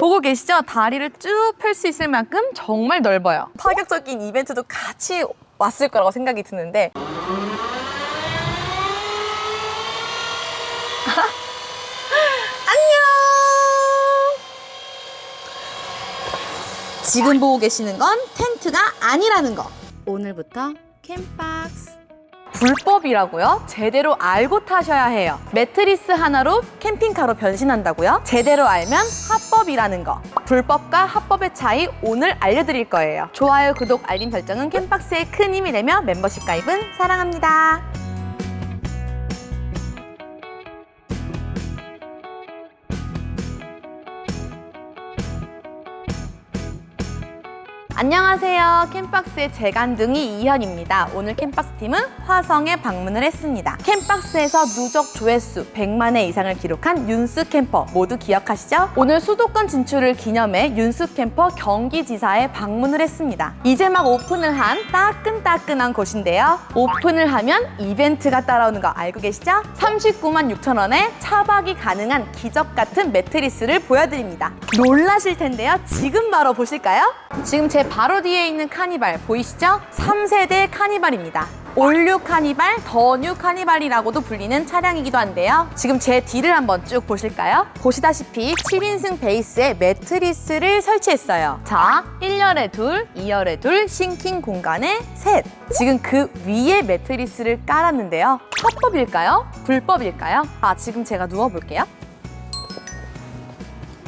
보고 계시죠? 다리를 쭉 펼 수 있을 만큼 정말 넓어요. 파격적인 이벤트도 같이 왔을 거라고 생각이 드는데 안녕! 지금 보고 계시는 건 텐트가 아니라는 거. 오늘부터 캠박스. 불법이라고요? 제대로 알고 타셔야 해요. 매트리스 하나로 캠핑카로 변신한다고요? 제대로 알면 합법이라는 거. 불법과 합법의 차이 오늘 알려드릴 거예요. 좋아요, 구독, 알림 설정은 캠박스에 큰 힘이 되며 멤버십 가입은 사랑합니다. 안녕하세요. 캠박스의 재간둥이 이현입니다. 오늘 캠박스 팀은 화성에 방문을 했습니다. 캠박스에서 누적 조회수 100만 회 이상을 기록한 윤스 캠퍼 모두 기억하시죠? 오늘 수도권 진출을 기념해 윤스 캠퍼 경기지사에 방문을 했습니다. 이제 막 오픈을 한 따끈따끈한 곳인데요. 오픈을 하면 이벤트가 따라오는 거 알고 계시죠? 39만 6천 원에 차박이 가능한 기적 같은 매트리스를 보여드립니다. 놀라실 텐데요. 지금 바로 보실까요? 지금 제 바로 뒤에 있는 카니발 보이시죠? 3세대 카니발입니다. 올류 카니발, 더뉴 카니발이라고도 불리는 차량이기도 한데요. 지금 제 뒤를 한번 쭉 보실까요? 보시다시피 7인승 베이스에 매트리스를 설치했어요. 자, 1열에 둘, 2열에 둘, 싱킹 공간에 셋. 지금 그 위에 매트리스를 깔았는데요. 합법일까요? 불법일까요? 아, 지금 제가 누워볼게요.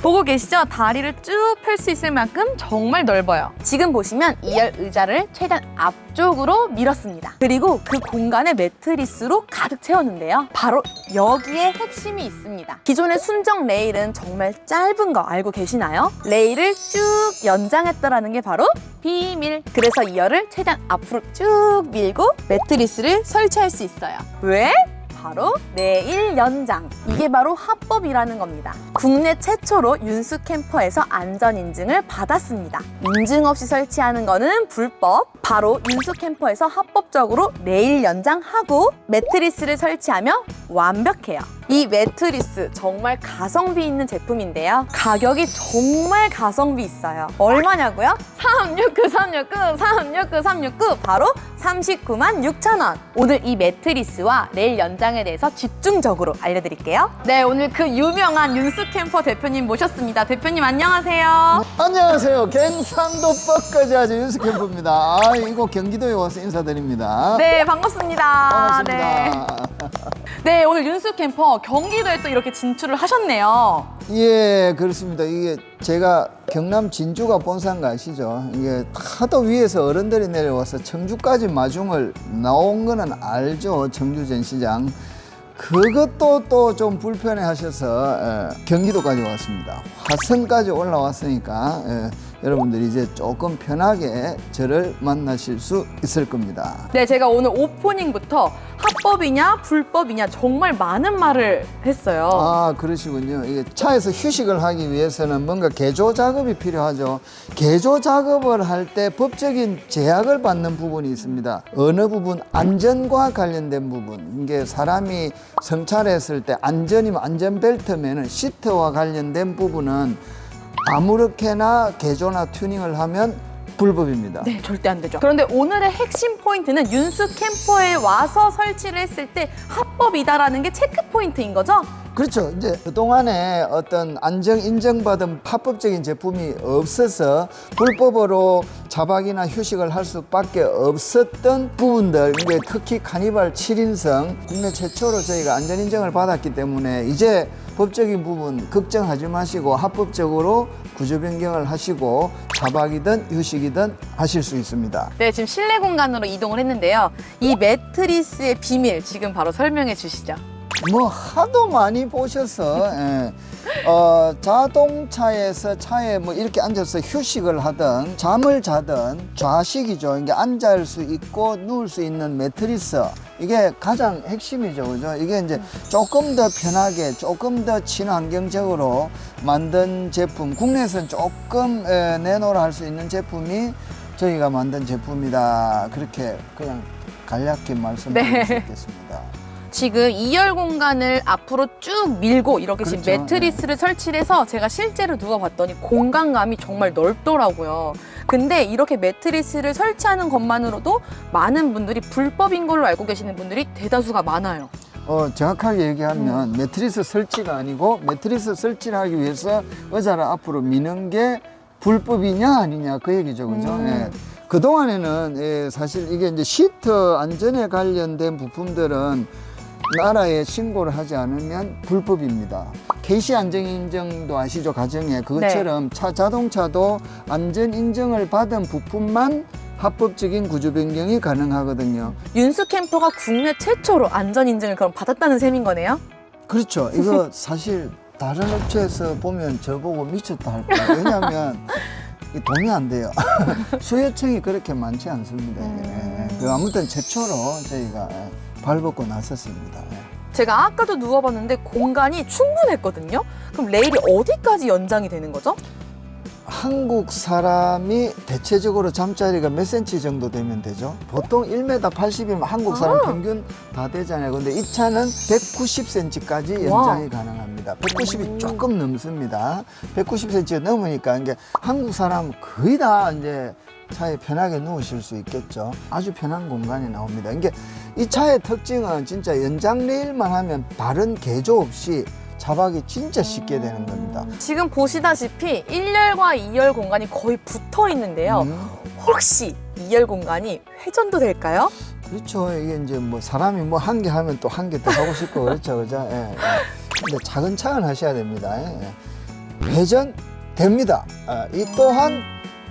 보고 계시죠? 다리를 쭉 펼 수 있을 만큼 정말 넓어요. 지금 보시면 2열 의자를 최대한 앞쪽으로 밀었습니다. 그리고 그 공간을 매트리스로 가득 채웠는데요. 바로 여기에 핵심이 있습니다. 기존의 순정 레일은 정말 짧은 거 알고 계시나요? 레일을 쭉 연장했더라는 게 바로 비밀. 그래서 2열을 최대한 앞으로 쭉 밀고 매트리스를 설치할 수 있어요. 왜? 바로 내일 연장. 이게 바로 합법이라는 겁니다. 국내 최초로 윤수 캠퍼에서 안전 인증을 받았습니다. 인증 없이 설치하는 거는 불법. 바로 윤수 캠퍼에서 합법적으로 내일 연장하고 매트리스를 설치하며 완벽해요. 이 매트리스 정말 가성비 있는 제품인데요. 가격이 정말 가성비 있어요. 얼마냐고요? 369, 369, 369, 369 바로 39만 6천 원. 오늘 이 매트리스와 레일 연장 에 대해서 집중적으로 알려드릴게요. 네, 오늘 그 유명한 윤수 캠퍼 대표님 모셨습니다. 대표님 안녕하세요. 안녕하세요. 갱상도법까지 아주 윤수캠프입니다. 아, 이거 경기도에 와서 인사드립니다. 네, 반갑습니다. 반갑습니다. 네. 네, 오늘 윤수 캠퍼 경기도에 또 이렇게 진출을 하셨네요. 예, 그렇습니다. 이게 제가 경남 진주가 본사인 거 아시죠? 이게 하도 위에서 어른들이 내려와서 청주까지 마중을 나온 거는 알죠. 청주 전시장. 그것도 또 좀 불편해 하셔서 예, 경기도까지 왔습니다. 화성까지 올라왔으니까 예, 여러분들이 이제 조금 편하게 저를 만나실 수 있을 겁니다. 네, 제가 오늘 오프닝부터 합법이냐 불법이냐 정말 많은 말을 했어요. 아 그러시군요. 이게 차에서 휴식을 하기 위해서는 뭔가 개조 작업이 필요하죠. 개조 작업을 할 때 법적인 제약을 받는 부분이 있습니다. 어느 부분 안전과 관련된 부분. 이게 사람이 성찰했을 때 안전이면 안전벨트면은 시트와 관련된 부분은 아무렇게나 개조나 튜닝을 하면 불법입니다. 네, 절대 안 되죠. 그런데 오늘의 핵심 포인트는 윤수 캠퍼에 와서 설치를 했을 때 합법이다라는 게 체크 포인트인 거죠? 그렇죠. 이제 그동안에 어떤 안정 인정받은 합법적인 제품이 없어서 불법으로 자박이나 휴식을 할 수밖에 없었던 부분들, 이게 특히 카니발 7인승 국내 최초로 저희가 안전 인정을 받았기 때문에 이제 법적인 부분 걱정하지 마시고 합법적으로 구조 변경을 하시고 자박이든 휴식이든 하실 수 있습니다. 네, 지금 실내 공간으로 이동을 했는데요. 이 매트리스의 비밀 지금 바로 설명해 주시죠. 뭐 하도 많이 보셔서 예. 어, 자동차에서 차에 뭐 이렇게 앉아서 휴식을 하든 잠을 자든 좌식이죠. 이게 앉을 수 있고 누울 수 있는 매트리스 이게 가장 핵심이죠, 그죠? 이게 이제 조금 더 편하게 조금 더 친환경적으로 만든 제품 국내에서는 조금 에, 내놓으라 할 수 있는 제품이 저희가 만든 제품이다. 그렇게 그냥 간략히 말씀드릴 네. 수 있겠습니다. 지금 2열 공간을 앞으로 쭉 밀고 이렇게 지금 그렇죠. 매트리스를 설치를 해서 제가 실제로 누워봤더니 공간감이 정말 넓더라고요. 근데 이렇게 매트리스를 설치하는 것만으로도 많은 분들이 불법인 걸로 알고 계시는 분들이 대다수가 많아요. 어, 정확하게 얘기하면 매트리스 설치가 아니고 매트리스 설치를 하기 위해서 의자를 앞으로 미는 게 불법이냐 아니냐 그 얘기죠, 그죠? 음. 예. 그동안에는 예, 사실 이게 이제 시트 안전에 관련된 부품들은 나라에 신고를 하지 않으면 불법입니다. KC 안전 인증도 아시죠? 가정에 그것처럼 차 자동차도 안전 인증을 받은 부품만 합법적인 구조 변경이 가능하거든요. 윤수 캠퍼가 국내 최초로 안전 인증을 그럼 받았다는 셈인 거네요. 그렇죠. 이거 사실 다른 업체에서 보면 저보고 미쳤다 할 거예요. 왜냐하면 이 돈이 안 돼요. 수요청이 그렇게 많지 않습니다. 음. 그 아무튼 최초로 저희가 발벗고 나섰습니다. 예. 제가 아까도 누워봤는데 공간이 충분했거든요. 그럼 레일이 어디까지 연장이 되는 거죠? 한국 사람이 대체적으로 잠자리가 몇 센치 정도 되면 되죠? 보통 1m 80이면 한국 사람 아. 평균 다 되잖아요. 근데 이 차는 190cm까지 와. 연장이 가능합니다. 190이 오. 조금 넘습니다. 190cm가 넘으니까 이제 한국 사람 거의 다 이제 차에 편하게 누우실 수 있겠죠. 아주 편한 공간이 나옵니다. 이게 이 차의 특징은 진짜 연장 레일만 하면 바른 개조 없이 잡하기 진짜 쉽게 되는 겁니다. 지금 보시다시피 1열과 2열 공간이 거의 붙어 있는데요. 음. 혹시 2열 공간이 회전도 될까요? 그렇죠. 이게 이제 뭐 사람이 뭐 한 개 하면 또 한 개 더 하고 싶고 그렇죠. 그죠? 예, 예. 근데 차근차근 하셔야 됩니다. 예, 예. 회전 됩니다. 아, 이 또한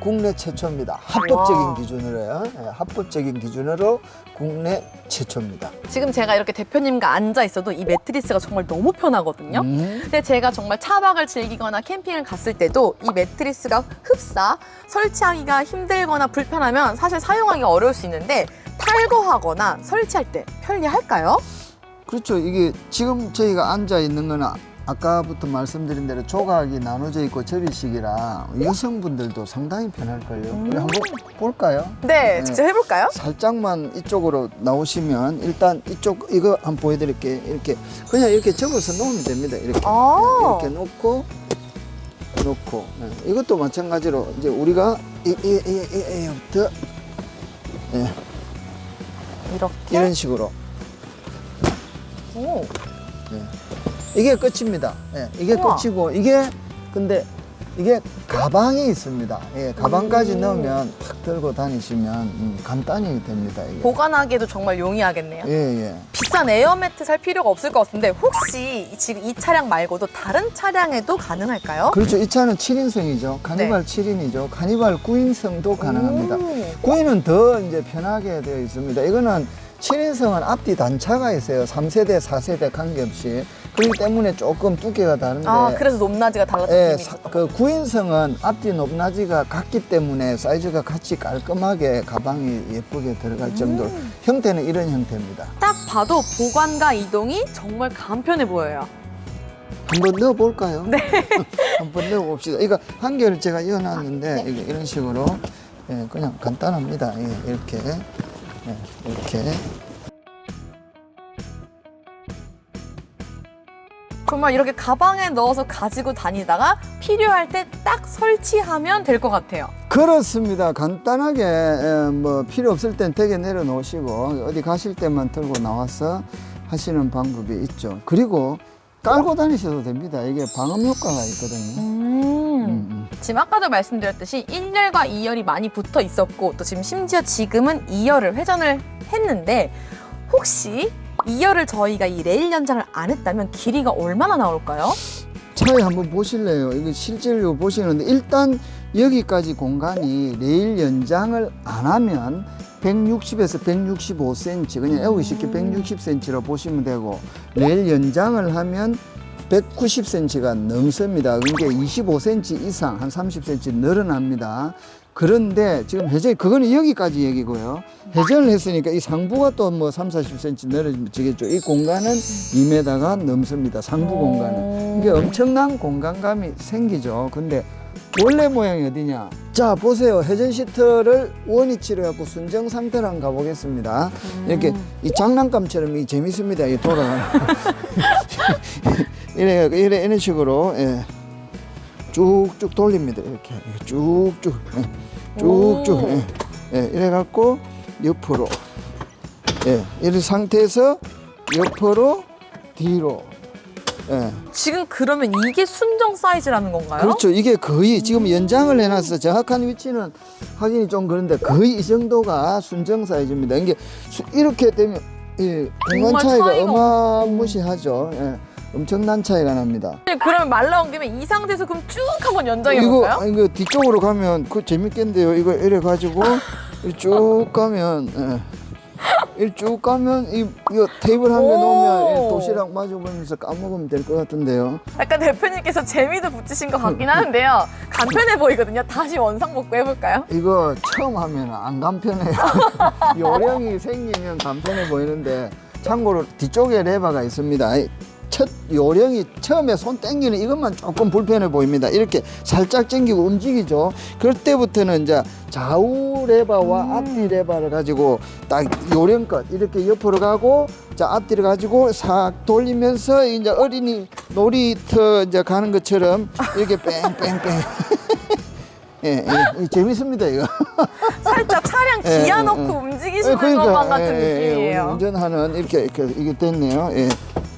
국내 최초입니다. 합법적인 와. 기준으로요. 예, 합법적인 기준으로 국내 최초입니다. 지금 제가 이렇게 대표님과 앉아 있어도 이 매트리스가 정말 너무 편하거든요. 음. 근데 제가 정말 차박을 즐기거나 캠핑을 갔을 때도 이 매트리스가 흡사 설치하기가 힘들거나 불편하면 사실 사용하기 어려울 수 있는데 탈거하거나 설치할 때 편리할까요? 그렇죠. 이게 지금 저희가 앉아 있는 거는 아까부터 말씀드린 대로 조각이 나눠져 있고 접이식이라 여성분들도 상당히 편할걸요. 우리 한번 볼까요? 네, 네. 직접 해볼까요? 살짝만 이쪽으로 나오시면 일단 이쪽 이거 한번 보여드릴게요. 이렇게 그냥 이렇게 접어서 놓으면 됩니다. 이렇게 아. 이렇게 놓고 놓고 네. 이것도 마찬가지로 이제 우리가 이이이이부터 예, 이렇게. 이런 식으로 오. 예. 이게 끝입니다. 예, 이게 우와. 끝이고 이게 근데 이게 가방이 있습니다. 예, 가방까지 음. 넣으면 탁 들고 다니시면 음, 간단히 됩니다. 이게. 보관하기에도 정말 용이하겠네요. 예, 예. 비싼 에어매트 살 필요가 없을 것 같은데 혹시 지금 이 차량 말고도 다른 차량에도 가능할까요? 그렇죠. 이 차는 7인승이죠. 카니발 7인이죠. 카니발 9인승도 가능합니다. 오. 9인은 더 이제 편하게 되어 있습니다. 이거는 7인승은 앞뒤 단차가 있어요. 3세대, 4세대 관계없이. 그렇기 때문에 조금 두께가 다른데. 아, 그래서 높낮이가 달라졌 예, 네. 사- 그 9인승은 앞뒤 높낮이가 같기 때문에 사이즈가 같이 깔끔하게 가방이 예쁘게 들어갈 정도로 음. 형태는 이런 형태입니다. 딱 봐도 보관과 이동이 정말 간편해 보여요. 한번 넣어볼까요? 네. 한번 넣어봅시다. 이거 한 개를 제가 이어놨는데 아, 네. 이게 이런 식으로 예, 그냥 간단합니다. 예, 이렇게 예, 이렇게 정말 이렇게 가방에 넣어서 가지고 다니다가 필요할 때 딱 설치하면 될 것 같아요. 그렇습니다. 간단하게 예, 뭐 필요 없을 땐 댁에 내려놓으시고 어디 가실 때만 들고 나와서 하시는 방법이 있죠. 그리고 깔고 다니셔도 됩니다. 이게 방음 효과가 있거든요. 음. 음, 음. 지금 아까도 말씀드렸듯이 1열과 2열이 많이 붙어 있었고 또 지금 심지어 지금은 2열을 회전을 했는데 혹시 2열을 저희가 이 레일 연장을 안 했다면 길이가 얼마나 나올까요? 차에 한번 보실래요? 이거 실제로 보시는데 일단 여기까지 공간이 레일 연장을 안 하면 160에서 165cm 그냥 애우기 쉽게 160cm로 보시면 되고 레일 연장을 하면 190cm가 넘습니다. 그러니까 25cm 이상 한 30cm 늘어납니다. 그런데 지금 회전이 그거는 여기까지 얘기고요. 회전을 했으니까 이 상부가 또뭐 3, 40cm 늘어지겠죠. 이 공간은 2m가 넘습니다. 상부 공간은. 이게 엄청난 공간감이 생기죠. 근데 원래 모양이 어디냐? 자 보세요 회전 시트를 원위치로 해갖고 순정 상태로 한번 가보겠습니다. 이렇게 이 장난감처럼 이 재밌습니다. 이 돌아가는. 이래 이래 이런 식으로 예. 쭉쭉 돌립니다. 이렇게 쭉쭉 예. 쭉쭉 오. 예. 예. 이래 갖고 옆으로 예. 이런 상태에서 옆으로 뒤로 예. 지금 그러면 이게 순정 사이즈라는 건가요? 그렇죠. 이게 거의 지금 연장을 해놨어. 정확한 위치는 확인이 좀 그런데 거의 이 정도가 순정 사이즈입니다. 이게 수- 이렇게 되면 이 공간 정말 차이가 차이가 어마무시하죠. 예. 엄청난 차이가 납니다. 그러면 말 나온 김에 이 상태에서 그럼 쭉 한번 연장해 이거 볼까요? 아, 이거 뒤쪽으로 가면 그 재밌겠는데요. 이거 이래 가지고 이쭉 가면 예. 이쭉 가면 이 이거 테이블 한개 오. 놓으면 이 도시락 마주 보면서 까먹으면 될 것 같은데요. 약간 대표님께서 재미도 붙이신 것 같긴 하는데요. 간편해 보이거든요. 다시 원상 복구 해볼까요? 이거 처음 하면 안 간편해요. 요령이 생기면 간편해 보이는데 참고로 뒤쪽에 레버가 있습니다. 이첫 요령이 처음에 손 당기는 이것만 조금 불편해 보입니다. 이렇게 살짝 당기고 움직이죠. 그럴 때부터는 이제 좌우 레버와 앞뒤 레버를 가지고 딱 요령껏 이렇게 옆으로 가고 자 앞뒤를 가지고 싹 돌리면서 이제 어린이 놀이터 이제 가는 것처럼 이렇게 뺑뺑뺑 예, 예, 재밌습니다 이거. 살짝 차량 예, 기아 예, 넣고 예. 움직이시는 그러니까, 것만 같은 예, 예, 느낌이에요. 운전하는 이렇게, 이렇게 이게 됐네요. 예.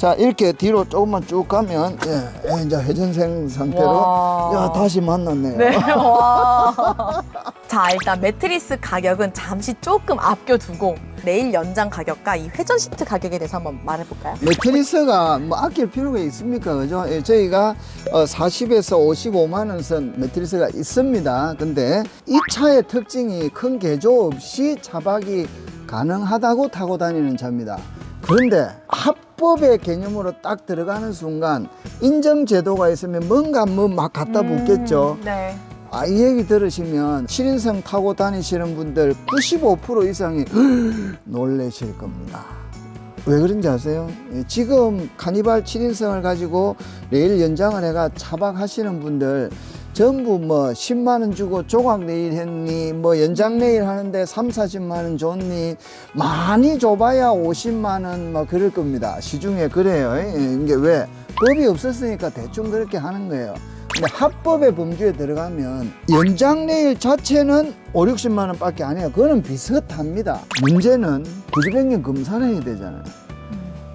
자 이렇게 뒤로 조금만 쭉 가면 예, 예, 이제 회전생 상태로 와. 야 다시 만났네요. 네. 와. 자, 일단 매트리스 가격은 잠시 조금 아껴두고 내일 연장 가격과 이 회전 시트 가격에 대해서 한번 말해볼까요? 매트리스가 뭐 아낄 필요가 있습니까? 그죠? 예, 저희가 어, 40에서 55만 원 선 매트리스가 있습니다. 근데 이 차의 특징이 큰 개조 없이 차박이 가능하다고 타고 다니는 차입니다. 그런데 합 법의 개념으로 딱 들어가는 순간 인정 제도가 있으면 뭔가 뭐막 갖다 붙겠죠. 음, 네. 아, 이 얘기 들으시면 7인승 타고 다니시는 분들 95% 이상이 놀라실 겁니다. 왜 그런지 아세요? 예, 지금 카니발 7인승을 가지고 레일 연장을 해가 차박하시는 분들 전부 뭐 10만 원 주고 조각 레일 했니 뭐 연장 레일 하는데 3, 40만 원 줬니 많이 줘봐야 50만 원 뭐 그럴 겁니다. 시중에 그래요. 예, 이게 왜? 법이 없었으니까 대충 그렇게 하는 거예요. 근데 합법의 범주에 들어가면 연장 레일 자체는 5, 60만 원밖에 안 해요. 그거는 비슷합니다. 문제는 구조변경 검사를 해야 되잖아요.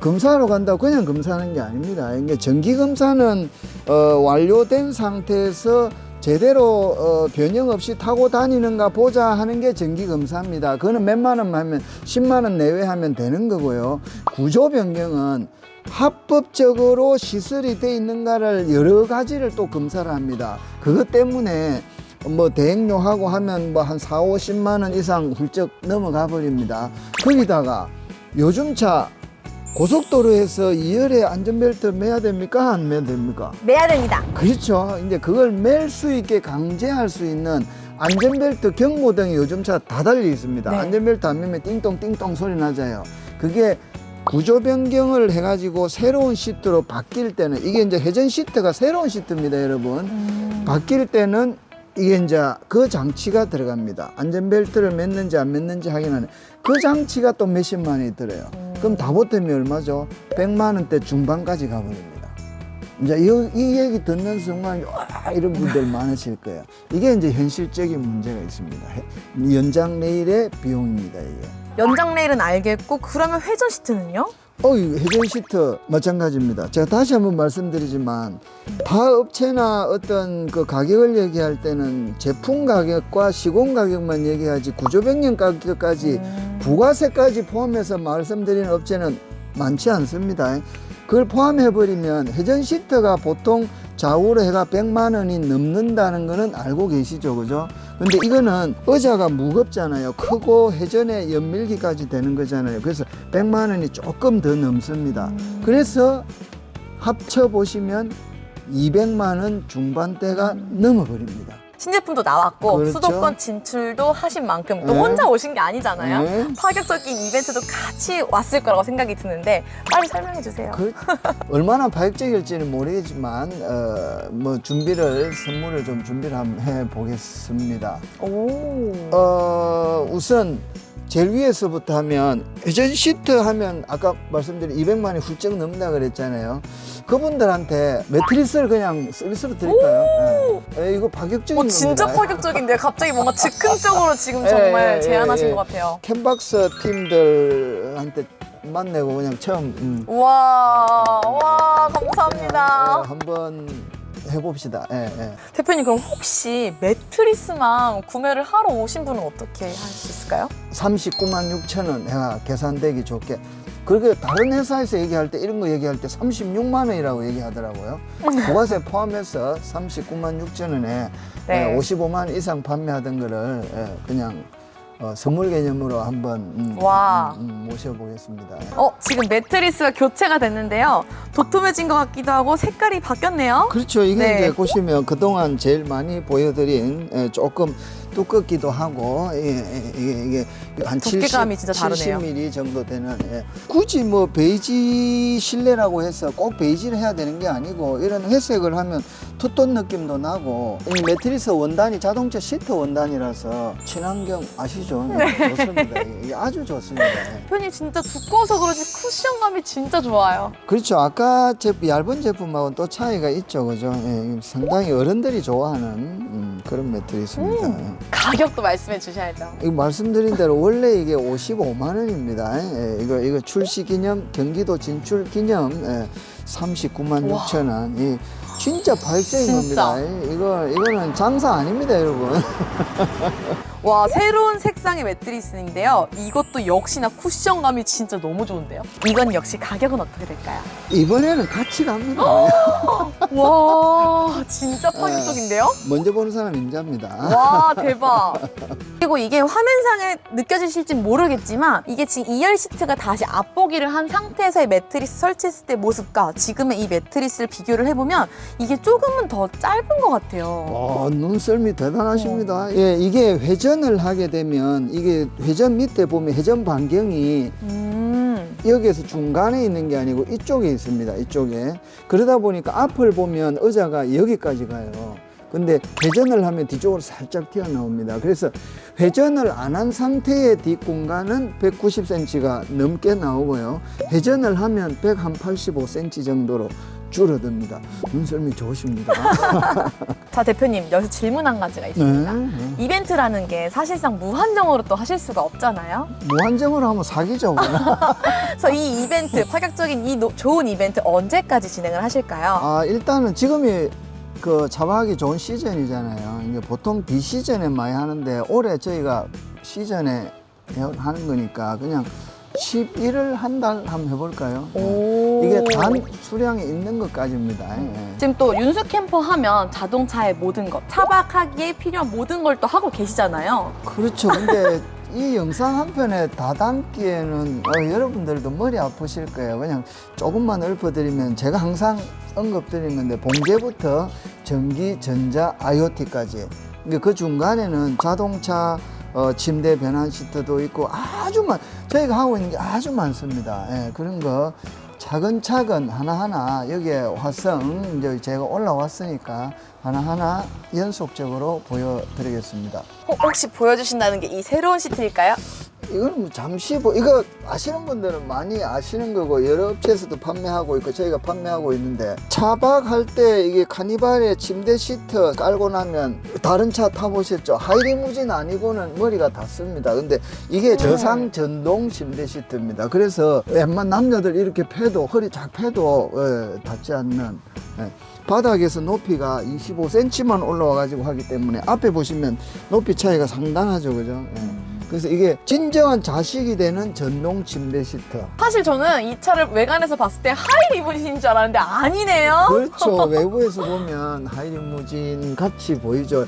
검사하러 간다고 그냥 검사하는 게 아닙니다. 이게 정기 검사는 어, 완료된 상태에서 제대로 어, 변형 없이 타고 다니는가 보자 하는 게 정기 검사입니다. 그거는 몇만 원만 하면 10만 원 내외 하면 되는 거고요. 구조 변경은 합법적으로 시설이 돼 있는가를 여러 가지를 또 검사를 합니다. 그것 때문에 뭐 대행료하고 하면 뭐 한 4, 50만 원 이상 훌쩍 넘어가 버립니다. 거기다가 요즘 차 고속도로에서 2열에 안전벨트 매야 됩니까? 안 매야 됩니까? 매야 됩니다. 그렇죠. 이제 그걸 맬 수 있게 강제할 수 있는 안전벨트 경고등이 요즘 차 다 달려 있습니다. 네. 안전벨트 안 매면 띵동 소리 나잖아요. 그게 구조 변경을 해가지고 새로운 시트로 바뀔 때는 이게 이제 회전 시트가 새로운 시트입니다, 여러분. 바뀔 때는 이게 이제 그 장치가 들어갑니다. 안전벨트를 맸는지 안 맸는지 확인하는 그 장치가 또 몇십만 원이 들어요. 그럼 다 보태면 얼마죠? 100만 원대 중반까지 가버립니다. 이제 이, 이 얘기 듣는 순간 와 이런 분들 많으실 거예요. 이게 이제 현실적인 문제가 있습니다. 해- 연장 레일의 비용입니다. 이게. 연장 레일은 알겠고 그러면 회전 시트는요? 어, 이 회전 시트 마찬가지입니다. 제가 다시 한번 말씀드리지만 다 업체나 어떤 그 가격을 얘기할 때는 제품 가격과 시공 가격만 얘기하지 구조 변경 가격까지 부가세까지 포함해서 말씀드리는 업체는 많지 않습니다. 그걸 포함해 버리면 회전 시트가 보통 좌우로 해가 100만 원이 넘는다는 거는 알고 계시죠, 그죠? 근데 이거는 의자가 무겁잖아요. 크고 회전에 연밀기까지 되는 거잖아요. 그래서 100만 원이 조금 더 넘습니다. 그래서 합쳐 보시면 200만 원 중반대가 넘어 버립니다. 신제품도 나왔고 그렇죠. 수도권 진출도 하신 만큼 또 네. 혼자 오신 게 아니잖아요. 네. 파격적인 이벤트도 같이 왔을 거라고 생각이 드는데 빨리 설명해 주세요. 그, 얼마나 파격적일지는 모르겠지만 어, 뭐 준비를 선물을 좀 준비를 한번 해 보겠습니다. 오. 어, 우선 제일 위에서부터 하면 회전 시트 하면 아까 말씀드린 200만이 훌쩍 넘는다 그랬잖아요. 그분들한테 매트리스를 그냥 서비스로 드릴까요? 예. 예, 이거 파격적인 어, 진짜 겁니다. 파격적인데 갑자기 뭔가 즉흥적으로 지금 예, 정말 예, 제안하신 예, 예. 것 같아요. 캔박스 팀들한테 만나고 그냥 처음 음, 와, 와, 감사합니다. 예, 한번 해봅시다. 예, 예. 대표님 그럼 혹시 매트리스만 구매를 하러 오신 분은 어떻게 할 수 있을까요? 39만 6천 원 해가 계산되기 좋게. 그렇게 다른 회사에서 얘기할 때 이런 거 얘기할 때 36만 원이라고 얘기하더라고요. 부가세 포함해서 39만 6천 원에 네. 예, 55만 원 이상 판매하던 거를 예, 그냥 어, 선물 개념으로 한번 음, 와. 음, 음, 모셔보겠습니다. 어, 지금 매트리스가 교체가 됐는데요. 도톰해진 것 같기도 하고 색깔이 바뀌었네요. 그렇죠. 이게 네. 이제 보시면 그동안 제일 많이 보여드린 예, 조금 두껍기도 하고 예, 예, 이게 이게 한 두께감이 70, 진짜 다르네요. 70mm 정도 되는 예. 굳이 뭐 베이지 실내라고 해서 꼭 베이지를 해야 되는 게 아니고 이런 회색을 하면 투톤 느낌도 나고 이 매트리스 원단이 자동차 시트 원단이라서 친환경 아시죠? 네. 좋습니다. 이게 아주 좋습니다. 예. 대표님 진짜 두꺼워서 그런지 쿠션감이 진짜 좋아요. 그렇죠. 아까 제품, 얇은 제품하고는 또 차이가 있죠. 그죠? 예, 상당히 어른들이 좋아하는 음, 그런 매트리스입니다. 예. 가격도 말씀해 주셔야죠. 이거 말씀드린 대로 원래 이게 55만 원입니다. 예, 이거 이거 출시 기념 경기도 진출 기념 예, 39만 와. 6천 원. 이 진짜 파격적인 진짜. 겁니다. 예, 이거 이거는 장사 아닙니다, 여러분. 와, 새로운 색상의 매트리스인데요. 이것도 역시나 쿠션감이 진짜 너무 좋은데요. 이건 역시 가격은 어떻게 될까요? 이번에는 같이 갑니다. 와, 진짜 파격적인데요? 먼저 보는 사람 임자입니다. 와 대박 그리고 이게 화면상에 느껴지실지 모르겠지만 이게 지금 2열 시트가 다시 앞보기를 한 상태에서의 매트리스 설치했을 때 모습과 지금의 이 매트리스를 비교를 해보면 이게 조금은 더 짧은 것 같아요 와, 눈썰미 대단하십니다. 예, 이게 회전 을 하게 되면 이게 회전 밑에 보면 회전 반경이 음, 여기에서 중간에 있는 게 아니고 이쪽에 있습니다. 이쪽에. 그러다 보니까 앞을 보면 의자가 여기까지 가요. 근데 회전을 하면 뒤쪽으로 살짝 튀어나옵니다. 그래서 회전을 안 한 상태의 뒷공간은 190cm가 넘게 나오고요. 회전을 하면 185cm 정도로 줄어듭니다. 눈썰미 좋으십니다. 자 대표님 여기서 질문 한 가지가 있습니다 네. 이벤트라는 게 사실상 무한정으로 또 하실 수가 없잖아요 무한정으로 하면 사기죠. 그냥. 그래서 이 이벤트 파격적인 이 노- 좋은 이벤트 언제까지 진행을 하실까요? 아 일단은 지금이 그 잡아하기 좋은 시즌이잖아요. 이게 보통 비시즌에 많이 하는데 올해 저희가 시즌에 해- 하는 거니까 그냥 11을 한 달 한번 해볼까요? 오. 이게 단 수량이 있는 것까지입니다. 예. 지금 또 윤수 캠퍼 하면 자동차의 모든 것, 차박하기에 필요한 모든 걸 또 하고 계시잖아요. 그렇죠. 근데 이 영상 한 편에 다 담기에는 어, 여러분들도 머리 아프실 거예요. 그냥 조금만 읊어드리면 제가 항상 언급드리는 건데 봉제부터 전기, 전자, IoT까지. 그 중간에는 자동차 어, 침대 변환 시트도 있고 아주 많 저희가 하고 있는 게 아주 많습니다. 예, 그런 거 차근차근 하나하나 여기에 화성 이제 제가 올라왔으니까 하나하나 연속적으로 보여드리겠습니다. 어, 혹시 보여주신다는 게 이 새로운 시트일까요? 이거는 뭐 잠시 보 이거 아시는 분들은 많이 아시는 거고 여러 업체에서도 판매하고 있고 저희가 판매하고 있는데 차박할 때 이게 카니발에 침대 시트 깔고 나면 다른 차 타보셨죠? 하이리무진 아니고는 머리가 닿습니다. 근데 이게 저상 전동 침대 시트입니다. 그래서 웬만 남자들 이렇게 패도 허리 작 패도 예, 닿지 않는 예. 바닥에서 높이가 25cm만 올라와 가지고 하기 때문에 앞에 보시면 높이 차이가 상당하죠 그죠? 예. 그래서 이게 진정한 자식이 되는 전동 침대 시트. 사실 저는 이 차를 외관에서 봤을 때 하이 리무진인 줄 알았는데 아니네요. 그렇죠. 외부에서 보면 하이 리무진 같이 보이죠.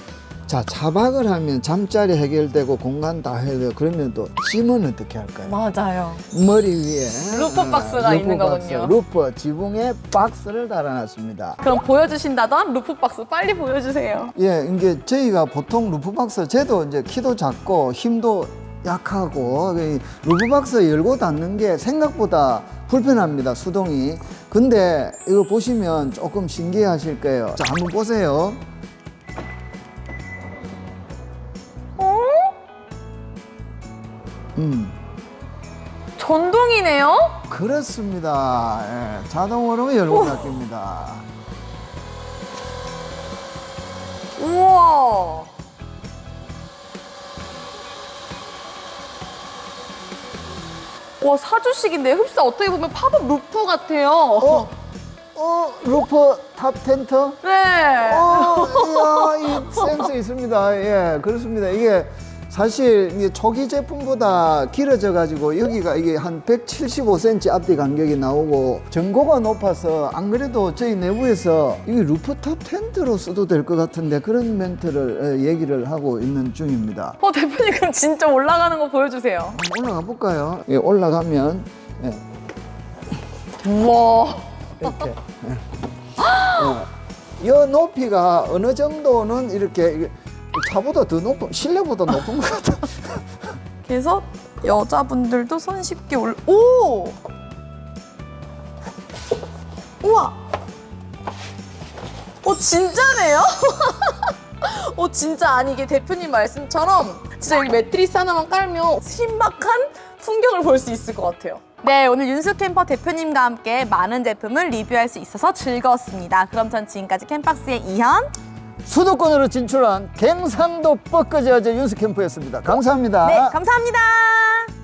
자 자박을 하면 잠자리 해결되고 공간 다 해결되고 그러면 또 짐은 어떻게 할까요? 맞아요. 머리 위에 루프 박스가 있는 박스, 거군요. 루프 지붕에 박스를 달아놨습니다. 그럼 보여주신다던 루프 박스 빨리 보여주세요. 예, 이게 저희가 보통 루프박스, 쟤도 이제 키도 작고 힘도 약하고 이 루프박스 열고 닫는 게 생각보다 불편합니다, 수동이. 근데 이거 보시면 조금 신기하실 거예요. 자, 한번 보세요. 음, 전동이네요? 그렇습니다. 예, 자동으로 열고 닫힙니다. 우와. 와 사주식인데 흡사 어떻게 보면 팝업 루프 같아요. 어? 어? 루프 탑 텐트? 네. 어, 이야, 이 센스 있습니다. 예, 그렇습니다. 이게 사실 이게 초기 제품보다 길어져 가지고 여기가 이게 한 175cm 앞뒤 간격이 나오고 전고가 높아서 안 그래도 저희 내부에서 이게 루프탑 텐트로 써도 될 것 같은데 그런 멘트를 예, 얘기를 하고 있는 중입니다. 어 대표님 그럼 진짜 올라가는 거 보여주세요. 한번 올라가 볼까요? 예, 올라가면 예, 우와. 이렇게. 예. 어, 이 높이가 어느 정도는 이렇게 차보다 더 높은 실내보다 높은 것 같아. 그래서 여자분들도 손쉽게 올. 오. 우와. 어 진짜네요? 어 진짜 아니 이게 대표님 말씀처럼 진짜 여기 매트리스 하나만 깔면 신박한 풍경을 볼 수 있을 것 같아요. 네, 오늘 윤수 캠퍼 대표님과 함께 많은 제품을 리뷰할 수 있어서 즐거웠습니다. 그럼 전 지금까지 캠박스의 이현. 수도권으로 진출한 갱상도 어제 윤스 캠프였습니다. 감사합니다. 네, 감사합니다.